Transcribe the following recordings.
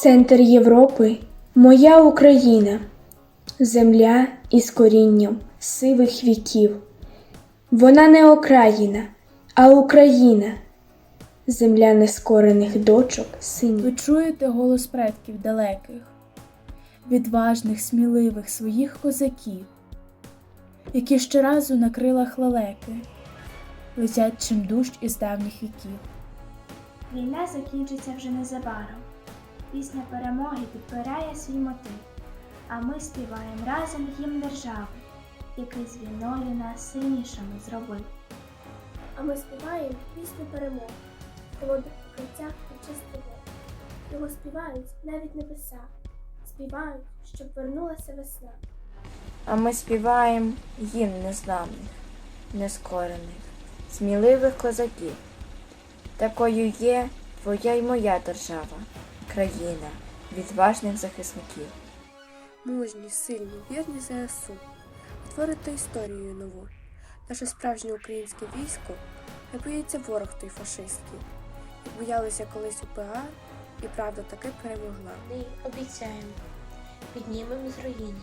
Центр Європи моя Україна, земля із корінням сивих віків. Вона не окраїна, а Україна, земля нескорених дочок синів. Ви чуєте голос предків далеких, відважних, сміливих своїх козаків, які щоразу на крилах лелеки летять чимдущ із давніх віків. Війна закінчиться вже незабаром. Пісня перемоги підпирає свій мотив, а ми співаємо разом гімн держави, який з війною нас сильнішими зробив. А ми співаємо пісню перемоги, холодних покриттях і чистого. Його співають навіть небеса, співають, щоб вернулася весна. А ми співаємо гімн незламних, нескорених, сміливих козаків. Такою є твоя й моя держава, країна відважних захисників. Мужні, сильні, вірні ЗСУ. Творите історію нову. Наше справжнє українське військо не боїться ворог той фашистський. Як боялися колись УПА, і правда таки перемогла. Ми обіцяємо, піднімемо з руїни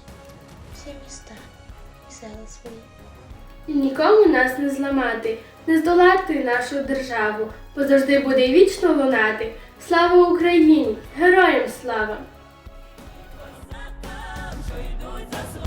всі міста і села свої. І нікому нас не зламати, не здолати нашу державу, бо завжди буде вічно лунати. Слава Україні! Героям слава! що йдуть за